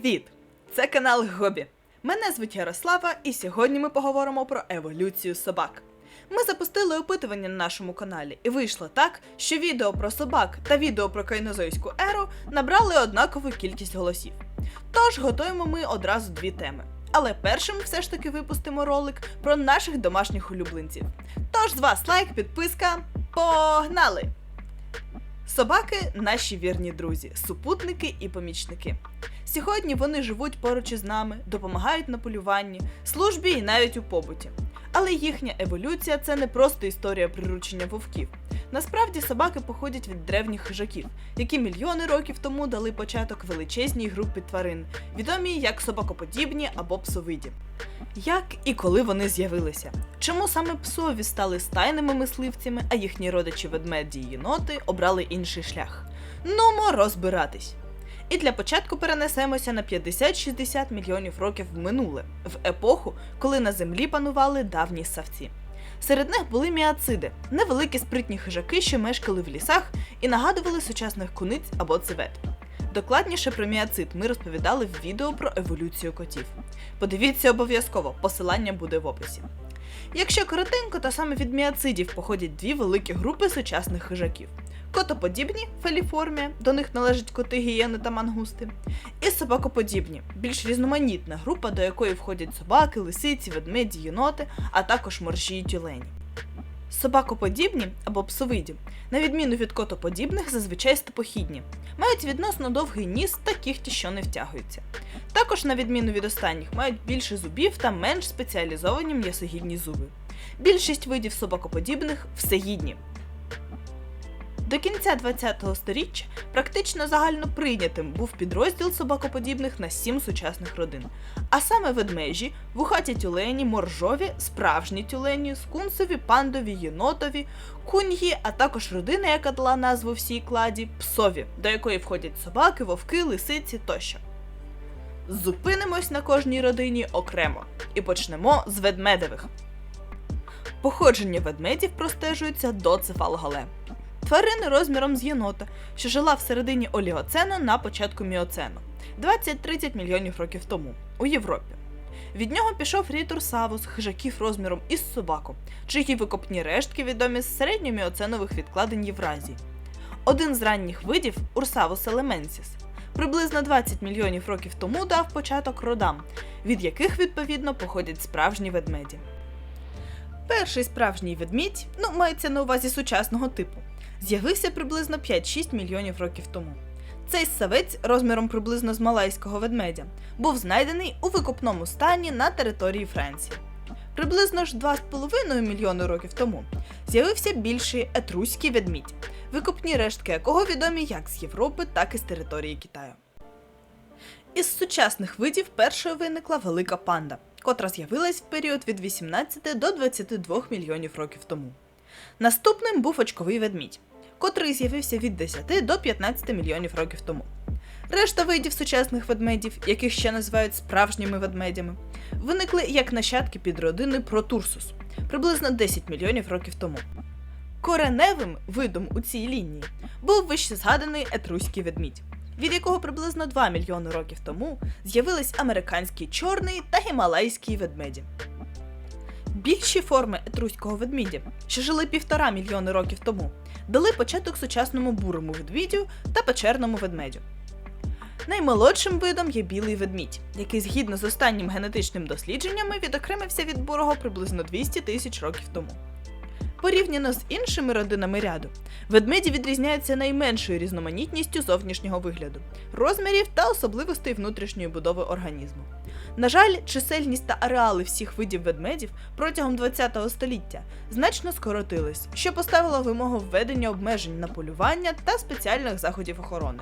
Привіт! Це канал Гобі. Мене звуть Ярослава, і сьогодні ми поговоримо про еволюцію собак. Ми запустили опитування на нашому каналі, і вийшло так, що відео про собак та відео про кайнозойську еру набрали однакову кількість голосів. Тож готуємо ми одразу дві теми. Але першим все ж таки випустимо ролик про наших домашніх улюбленців. Тож з вас лайк, підписка. Погнали! Собаки наші вірні друзі, супутники і помічники. Сьогодні вони живуть поруч із нами, допомагають на полюванні, службі і навіть у побуті. Але їхня еволюція це не просто історія приручення вовків. Насправді собаки походять від древніх хижаків, які мільйони років тому дали початок величезній групі тварин, відомі як собакоподібні або псовиді. Як і коли вони з'явилися? Чому саме псові стали стайними мисливцями, а їхні родичі ведмеді і єноти обрали інший шлях? Нумо розбиратись. І для початку перенесемося на 50-60 мільйонів років в минуле, в епоху, коли на землі панували давні савці. Серед них були міациди, невеликі спритні хижаки, що мешкали в лісах і нагадували сучасних куниць або цивет. Докладніше про міацид ми розповідали в відео про еволюцію котів. Подивіться обов'язково, посилання буде в описі. Якщо коротенько, то саме від міацидів походять дві великі групи сучасних хижаків: котоподібні феліформія, до них належать коти, гієни та мангусти, і собакоподібні, більш різноманітна група, до якої входять собаки, лисиці, ведмеді, єноти, а також моржі й тюлені. Собакоподібні або псовиді, на відміну від котоподібних, зазвичай степохідні, мають відносно довгий ніс та кіхті, що не втягуються. Також, на відміну від останніх, мають більше зубів та менш спеціалізовані м'ясогідні зуби. Більшість видів собакоподібних всегідні. До кінця ХХ століття практично загально прийнятим був підрозділ собакоподібних на сім сучасних родин, а саме ведмежі, вухаті тюлені, моржові, справжні тюлені, скунсові, пандові, єнотові, куньї, а також родина, яка дала назву всій кладі псові, до якої входять собаки, вовки, лисиці тощо. Зупинимось на кожній родині окремо і почнемо з ведмедевих. Походження ведмедів простежується до цефалогале. Тварини розміром з єнота, що жила в середині оліоцену на початку міоцену 20-30 мільйонів років тому у Європі. Від нього пішов рід урсавус, хижаків розміром із собаку, чиї викопні рештки відомі з середньоміоценових відкладень Євразії. Один з ранніх видів урсавус елеменсіс приблизно 20 мільйонів років тому дав початок родам, від яких відповідно походять справжні ведмеді. Перший справжній ведмідь, ну мається на увазі сучасного типу, з'явився приблизно 5-6 мільйонів років тому. Цей савець, розміром приблизно з малайського ведмедя, був знайдений у викопному стані на території Франції. Приблизно ж 2,5 мільйони років тому з'явився більший етруський ведмідь, викопні рештки якого відомі як з Європи, так і з території Китаю. Із сучасних видів першою виникла велика панда, котра з'явилась в період від 18 до 22 мільйонів років тому. Наступним був очковий ведмідь, котрий з'явився від 10 до 15 мільйонів років тому. Решта видів сучасних ведмедів, яких ще називають справжніми ведмедями, виникли як нащадки підродини Протурсус приблизно 10 мільйонів років тому. Кореневим видом у цій лінії був вище згаданий етруський ведмідь, від якого приблизно 2 мільйони років тому з'явились американський чорний та гімалайський ведмеді. Більші форми етруського ведмідя, що жили півтора мільйони років тому, дали початок сучасному бурому ведмідю та печерному ведмедю. Наймолодшим видом є білий ведмідь, який згідно з останнім генетичним дослідженнями відокремився від бурого приблизно 200 тисяч років тому. Порівняно з іншими родинами ряду, ведмеді відрізняються найменшою різноманітністю зовнішнього вигляду, розмірів та особливостей внутрішньої будови організму. На жаль, чисельність та ареали всіх видів ведмедів протягом ХХ століття значно скоротились, що поставило вимогу введення обмежень на полювання та спеціальних заходів охорони.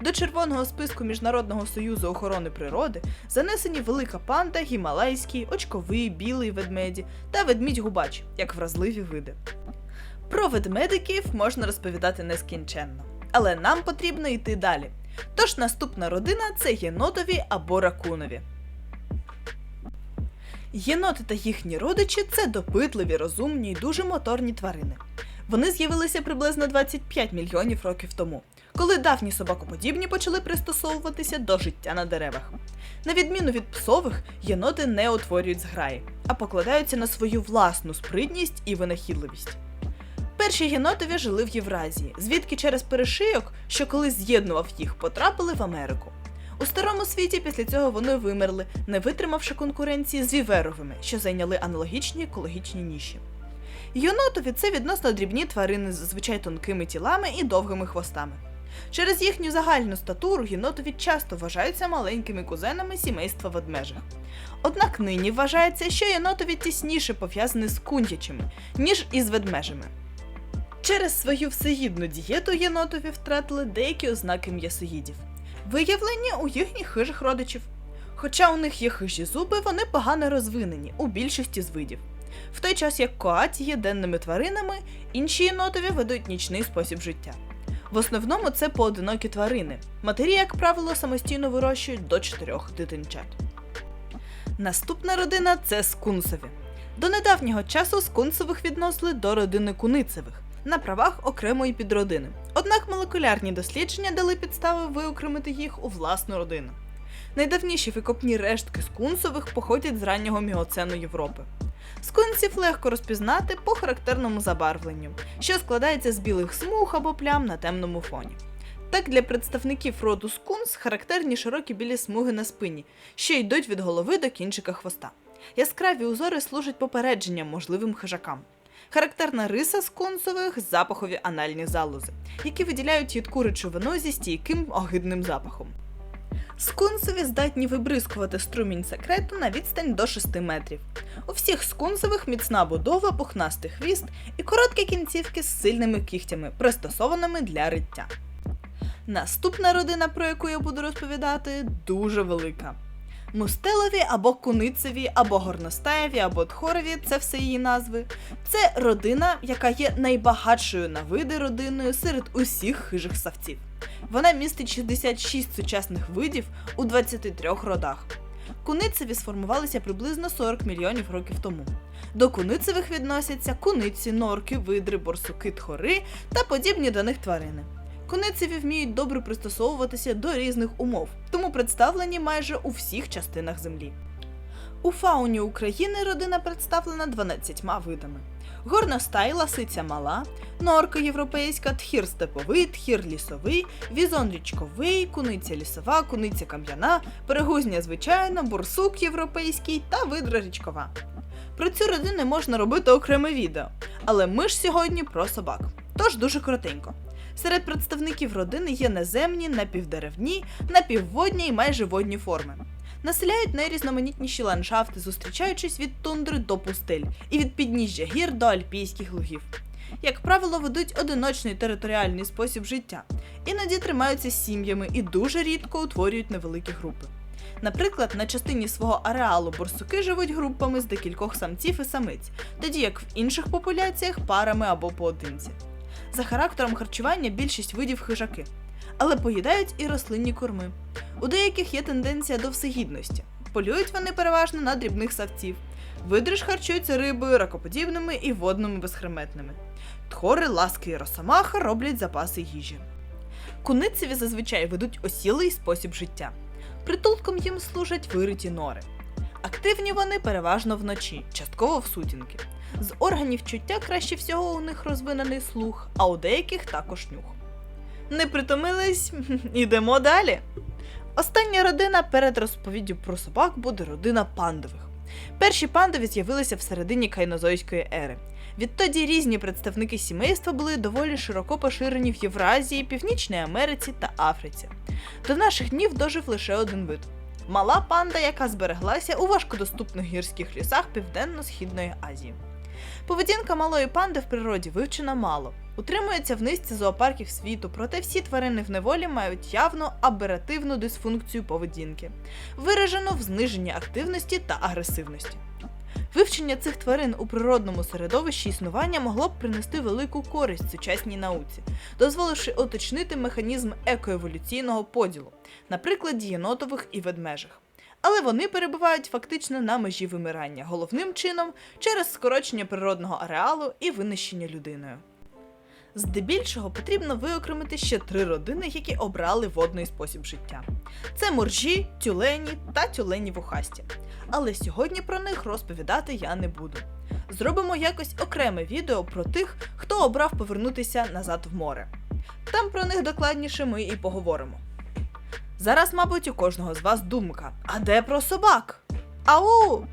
До червоного списку Міжнародного союзу охорони природи занесені велика панда, гімалайський, очковий, білий ведмеді та ведмідь-губач як вразливі види. Про ведмедиків можна розповідати нескінченно, але нам потрібно йти далі. Тож наступна родина це єнотові або ракунові. Єноти та їхні родичі це допитливі, розумні і дуже моторні тварини. Вони з'явилися приблизно 25 мільйонів років тому, коли давні собакоподібні почали пристосовуватися до життя на деревах. На відміну від псових, єноти не утворюють зграї, а покладаються на свою власну спритність і винахідливість. Перші єнотові жили в Євразії, звідки через перешийок, що колись з'єднував їх, потрапили в Америку. У старому світі після цього вони вимерли, не витримавши конкуренції з віверовими, що зайняли аналогічні екологічні ніші. Йонотові це відносно дрібні тварини з зазвичай тонкими тілами і довгими хвостами. Через їхню загальну статуру єнотові часто вважаються маленькими кузенами сімейства ведмежих. Однак нині вважається, що єнотові тісніше пов'язані з кунтячими, ніж із ведмежими. Через свою всеїдну дієту єнотові втратили деякі ознаки м'ясоїдів, виявлені у їхніх хижих родичів. Хоча у них є хижі зуби, вони погано розвинені у більшості з видів. В той час як коаті є денними тваринами, інші єнотові ведуть нічний спосіб життя. В основному це поодинокі тварини. Матері, як правило, самостійно вирощують до чотирьох дитинчат. Наступна родина це скунсові. До недавнього часу скунсових відносили до родини куницевих на правах окремої підродини. Однак молекулярні дослідження дали підстави виокремити їх у власну родину. Найдавніші викопні рештки скунсових походять з раннього міоцену Європи. Скунсів легко розпізнати по характерному забарвленню, що складається з білих смуг або плям на темному фоні. Так для представників роду скунс характерні широкі білі смуги на спині, що йдуть від голови до кінчика хвоста. Яскраві узори служать попередженням можливим хижакам. Характерна риса скунсових запахові анальні залози, які виділяють їдку речовину зі стійким огидним запахом. Скунсові здатні вибризкувати струмінь секрету на відстань до 6 метрів. У всіх скунсових міцна будова, пухнастий хвіст і короткі кінцівки з сильними кігтями, пристосованими для риття. Наступна родина, про яку я буду розповідати, дуже велика. Мустелові або куницеві, або горностаєві, або тхорові це все її назви. Це родина, яка є найбагатшою на види родиною серед усіх хижих савців. Вона містить 66 сучасних видів у 23 родах. Куницеві сформувалися приблизно 40 мільйонів років тому. До куницевих відносяться куниці, норки, видри, борсуки, тхори та подібні до них тварини. Куницеві вміють добре пристосовуватися до різних умов, тому представлені майже у всіх частинах землі. У фауні України родина представлена 12 видами. Горностай, ласиця мала, норка європейська, тхір степовий, тхір лісовий, візон річковий, куниця лісова, куниця кам'яна, перегузня звичайна, бурсук європейський та видра річкова. Про цю родину можна робити окреме відео, але ми ж сьогодні про собак. Тож дуже коротенько. Серед представників родини є наземні, напівдеревні, напівводні і майже водні форми. Населяють найрізноманітніші ландшафти, зустрічаючись від тундри до пустель і від підніжжя гір до альпійських лугів. Як правило, ведуть одиночний територіальний спосіб життя, іноді тримаються сім'ями і дуже рідко утворюють невеликі групи. Наприклад, на частині свого ареалу борсуки живуть групами з декількох самців і самиць, тоді як в інших популяціях парами або поодинці. За характером харчування більшість видів хижаки, але поїдають і рослинні корми. У деяких є тенденція до всегідності. Полюють вони переважно на дрібних савців. Видри ж харчуються рибою, ракоподібними і водними безхреметними. Тхори, ласки і росомаха роблять запаси їжі. Куницеві зазвичай ведуть осілий спосіб життя. Притулком їм служать вириті нори. Активні вони переважно вночі, частково в сутінки. З органів чуття краще всього у них розвинений слух, а у деяких також нюх. Не притомились? Ідемо далі. Остання родина перед розповіддю про собак буде родина пандових. Перші пандові з'явилися в середині кайнозойської ери. Відтоді різні представники сімейства були доволі широко поширені в Євразії, Північній Америці та Африці. До наших днів дожив лише один вид мала панда, яка збереглася у важкодоступних гірських лісах Південно-Східної Азії. Поведінка малої панди в природі вивчена мало. Утримується в низці зоопарків світу, проте всі тварини в неволі мають явну аберативну дисфункцію поведінки, виражену в зниженні активності та агресивності. Вивчення цих тварин у природному середовищі існування могло б принести велику користь сучасній науці, дозволивши уточнити механізм екоеволюційного поділу, наприклад, єнотових і ведмежих. Але вони перебувають фактично на межі вимирання, головним чином через скорочення природного ареалу і винищення людиною. Здебільшого потрібно виокремити ще три родини, які обрали водний спосіб життя. Це моржі, тюлені та тюлені вухасті. Але сьогодні про них розповідати я не буду. Зробимо якось окреме відео про тих, хто обрав повернутися назад в море. Там про них докладніше ми і поговоримо. Зараз, мабуть, у кожного з вас думка: а де про собак? Ау!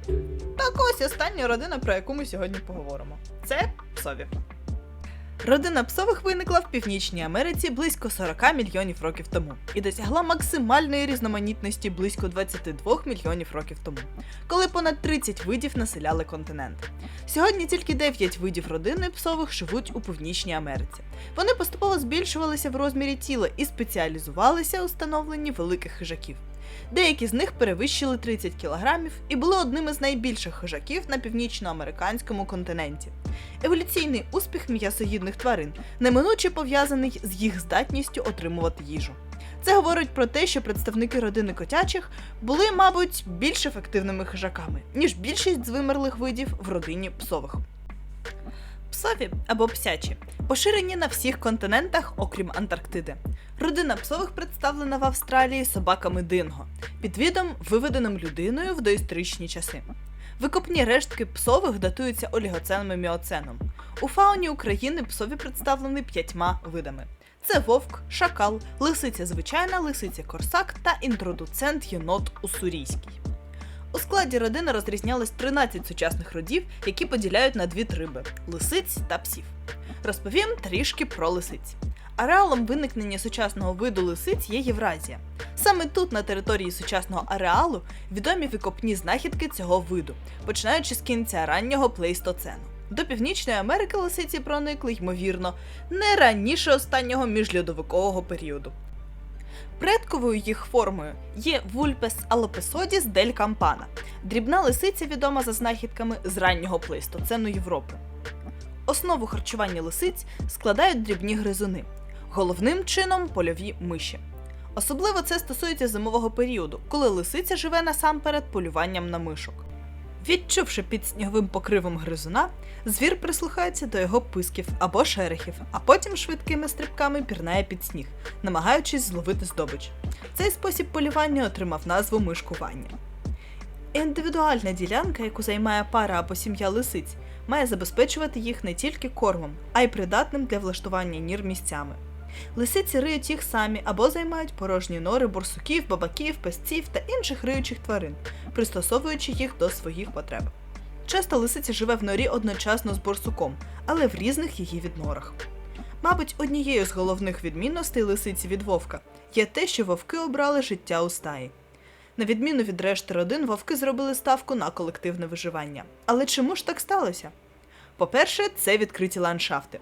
Так ось остання родина, про яку ми сьогодні поговоримо. Це псові. Родина псових виникла в Північній Америці близько 40 мільйонів років тому і досягла максимальної різноманітності близько 22 мільйонів років тому, коли понад 30 видів населяли континент. Сьогодні тільки 9 видів родини псових живуть у Північній Америці. Вони поступово збільшувалися в розмірі тіла і спеціалізувалися у становленні великих хижаків. Деякі з них перевищили 30 кілограмів і були одним із найбільших хижаків на північноамериканському континенті. Еволюційний успіх м'ясоїдних тварин неминуче пов'язаний з їх здатністю отримувати їжу. Це говорить про те, що представники родини котячих були, мабуть, більш ефективними хижаками, ніж більшість з вимерлих видів в родині псових. Псові або псячі поширені на всіх континентах, окрім Антарктиди. Родина псових представлена в Австралії собаками динго, під видом, виведеним людиною в доісторичні часи. Викопні рештки псових датуються олігоценом і міоценом. У фауні України псові представлені п'ятьма видами: це вовк, шакал, лисиця звичайна, лисиця корсак та інтродуцент єнот уссурійський. У складі родини розрізнялось 13 сучасних родів, які поділяють на дві триби лисиць та псів. Розповім трішки про лисиць. Ареалом виникнення сучасного виду лисиць є Євразія. Саме тут, на території сучасного ареалу, відомі викопні знахідки цього виду, починаючи з кінця раннього плейстоцену. До Північної Америки лисиці проникли, ймовірно, не раніше останнього міжльодовикового періоду. Предковою їх формою є Vulpes alopesoidis del Campana, дрібна лисиця відома за знахідками з раннього плейстоцену Європи. Основу харчування лисиць складають дрібні гризуни, головним чином польові миші. Особливо це стосується зимового періоду, коли лисиця живе насамперед полюванням на мишок. Відчувши під сніговим покривом гризуна, звір прислухається до його писків або шерехів, а потім швидкими стрибками пірнає під сніг, намагаючись зловити здобич. Цей спосіб полювання отримав назву мишкування. Індивідуальна ділянка, яку займає пара або сім'я лисиць, має забезпечувати їх не тільки кормом, а й придатним для влаштування нір місцями. Лисиці риють їх самі або займають порожні нори борсуків, бабаків, песців та інших риючих тварин, пристосовуючи їх до своїх потреб. Часто лисиця живе в норі одночасно з борсуком, але в різних її віднорах. Мабуть, однією з головних відмінностей лисиці від вовка є те, що вовки обрали життя у стаї. На відміну від решти родин, вовки зробили ставку на колективне виживання. Але чому ж так сталося? По-перше, це відкриті ландшафти.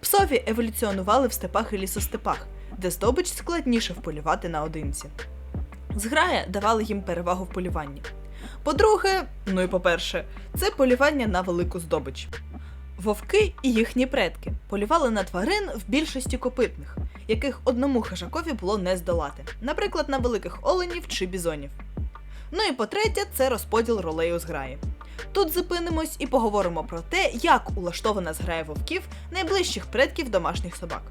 Псові еволюціонували в степах і лісостепах, де здобич складніше вполювати наодинці. Зграя давали їм перевагу в полюванні. По-друге, ну і по-перше, це полювання на велику здобич. Вовки і їхні предки полювали на тварин в більшості копитних, яких одному хижакові було не здолати, наприклад, на великих оленів чи бізонів. Ну і по-третє, це розподіл ролей у зграї. Тут зупинимось і поговоримо про те, як улаштована зграя вовків найближчих предків домашніх собак.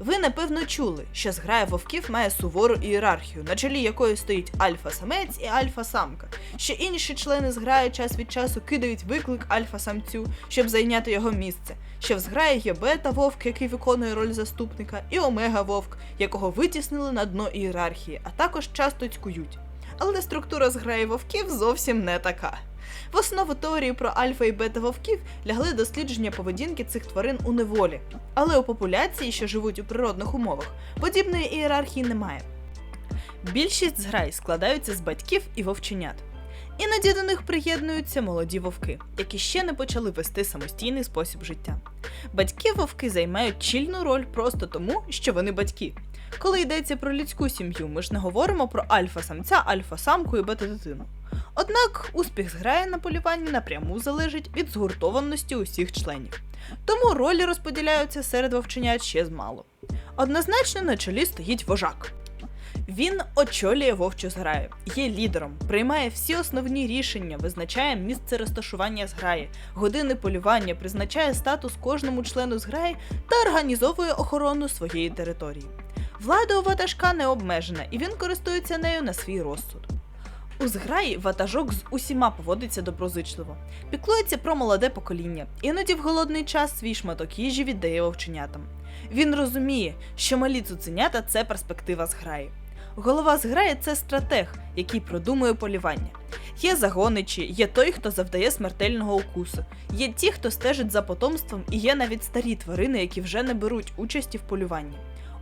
Ви напевно чули, що зграя вовків має сувору ієрархію, на чолі якої стоїть альфа-самець і альфа-самка, що інші члени зграї час від часу кидають виклик альфа-самцю, щоб зайняти його місце. Що в зграї є бета-вовк, який виконує роль заступника, і омега-вовк, якого витіснили на дно ієрархії, а також часто цькують. Але структура зграї вовків зовсім не така. В основу теорії про альфа і бета вовків лягли дослідження поведінки цих тварин у неволі, але у популяції, що живуть у природних умовах, подібної ієрархії немає. Більшість зграй складаються з батьків і вовченят. Іноді до них приєднуються молоді вовки, які ще не почали вести самостійний спосіб життя. Батьки вовки займають чільну роль просто тому, що вони батьки. Коли йдеться про людську сім'ю, ми ж не говоримо про альфа-самця, альфа-самку і бета-дитину. Однак успіх зграї на полюванні напряму залежить від згуртованості усіх членів. Тому ролі розподіляються серед вовченят ще змало. Однозначно на чолі стоїть вожак. Він очолює вовчу зграю, є лідером, приймає всі основні рішення, визначає місце розташування зграї, години полювання, призначає статус кожному члену зграї та організовує охорону своєї території. Влада у ватажка не обмежена, і він користується нею на свій розсуд. У зграї ватажок з усіма поводиться доброзичливо, піклується про молоде покоління, іноді в голодний час свій шматок їжі віддає вовченятам. Він розуміє, що малі цуценята це перспектива зграї. Голова зграї це стратег, який продумує полювання. Є загоничі, є той, хто завдає смертельного укусу, є ті, хто стежить за потомством, і є навіть старі тварини, які вже не беруть участі в полюванні.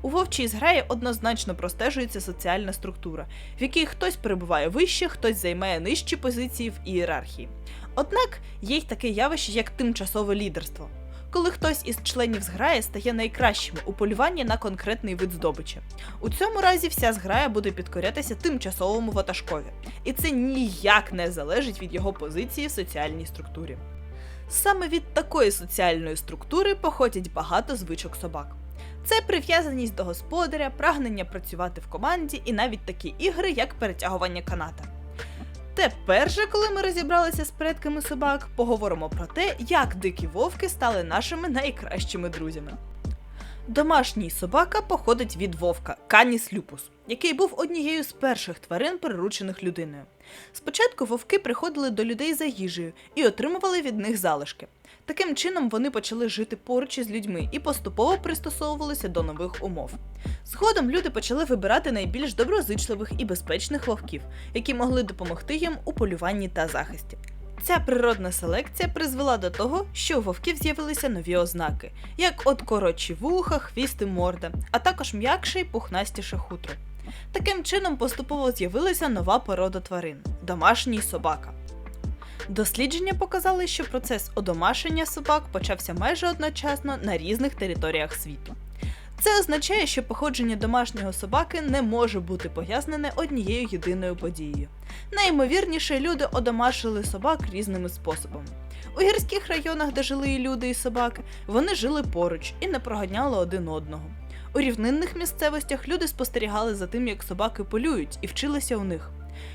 У вовчій зграї однозначно простежується соціальна структура, в якій хтось перебуває вище, хтось займає нижчі позиції в ієрархії. Однак є й таке явище, як тимчасове лідерство, коли хтось із членів зграї стає найкращим у полюванні на конкретний вид здобичі. У цьому разі вся зграя буде підкорятися тимчасовому ватажкові, і це ніяк не залежить від його позиції в соціальній структурі. Саме від такої соціальної структури походять багато звичок собак. Це прив'язаність до господаря, прагнення працювати в команді і навіть такі ігри, як перетягування каната. Тепер же, коли ми розібралися з предками собак, поговоримо про те, як дикі вовки стали нашими найкращими друзями. Домашній собака походить від вовка Каніс люпус, який був однією з перших тварин, приручених людиною. Спочатку вовки приходили до людей за їжею і отримували від них залишки. Таким чином вони почали жити поруч із людьми і поступово пристосовувалися до нових умов. Згодом люди почали вибирати найбільш доброзичливих і безпечних вовків, які могли допомогти їм у полюванні та захисті. Ця природна селекція призвела до того, що у вовків з'явилися нові ознаки, як от коротші вуха, хвіст і морда, а також м'якше й пухнастіше хутро. Таким чином поступово з'явилася нова порода тварин домашній собака. Дослідження показали, що процес одомашення собак почався майже одночасно на різних територіях світу. Це означає, що походження домашнього собаки не може бути пояснене однією єдиною подією. Найімовірніше, люди одомашили собак різними способами. У гірських районах, де жили і люди і собаки, вони жили поруч і не проганяли один одного. У рівнинних місцевостях люди спостерігали за тим, як собаки полюють, і вчилися у них.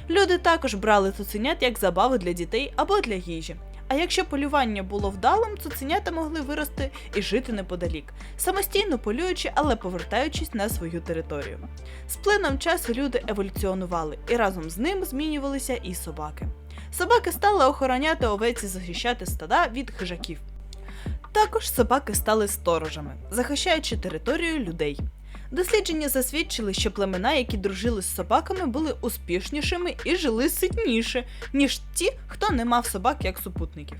Люди також брали цуценят як забави для дітей або для їжі. А якщо полювання було вдалим, цуценята могли вирости і жити неподалік, самостійно полюючи, але повертаючись на свою територію. З плином часу люди еволюціонували, і разом з ним змінювалися і собаки. Собаки стали охороняти овець і захищати стада від хижаків. Також собаки стали сторожами, захищаючи територію людей. Дослідження засвідчили, що племена, які дружили з собаками, були успішнішими і жили ситніше, ніж ті, хто не мав собак як супутників.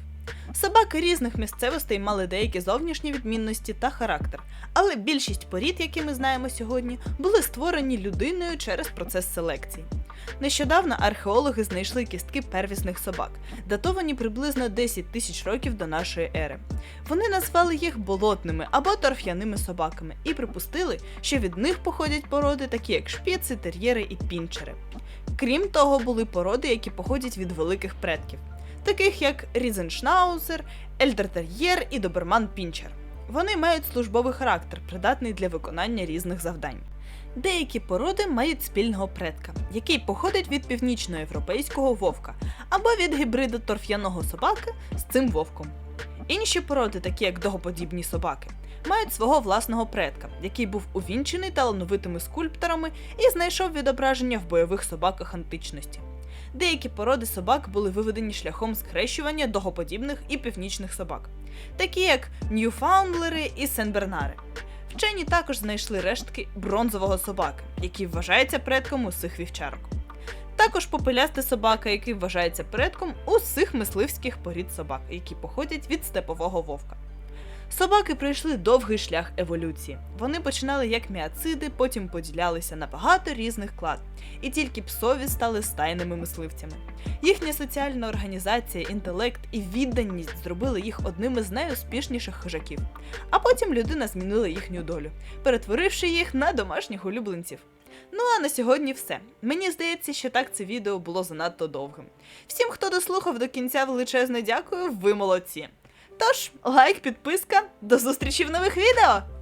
Собаки різних місцевостей мали деякі зовнішні відмінності та характер, але більшість порід, які ми знаємо сьогодні, були створені людиною через процес селекції. Нещодавно археологи знайшли кістки первісних собак, датовані приблизно 10 тисяч років до нашої ери. Вони назвали їх болотними або торф'яними собаками і припустили, що від них походять породи, такі як шпіци, тер'єри і пінчери. Крім того, були породи, які походять від великих предків, таких як Різеншнаузер, Ельдертер'єр і Доберман Пінчер. Вони мають службовий характер, придатний для виконання різних завдань. Деякі породи мають спільного предка, який походить від північноєвропейського вовка або від гібриду торф'яного собаки з цим вовком. Інші породи, такі як догоподібні собаки, мають свого власного предка, який був увінчений талановитими скульпторами і знайшов відображення в бойових собаках античності. Деякі породи собак були виведені шляхом скрещування догоподібних і північних собак, такі як Ньюфаундлери і Сенбернари. Вчені також знайшли рештки бронзового собаки, який вважається предком усіх вівчарок. Також попелясти собака, який вважається предком усіх мисливських порід собак, які походять від степового вовка. Собаки пройшли довгий шлях еволюції. Вони починали як міоциди, потім поділялися на багато різних клад, і тільки псові стали стайними мисливцями. Їхня соціальна організація, інтелект і відданість зробили їх одним із найуспішніших хижаків. А потім людина змінила їхню долю, перетворивши їх на домашніх улюбленців. Ну а на сьогодні все. Мені здається, що так це відео було занадто довгим. Всім, хто дослухав до кінця, величезне дякую, ви молодці. Тож, лайк, підписка, до зустрічі в нових відео!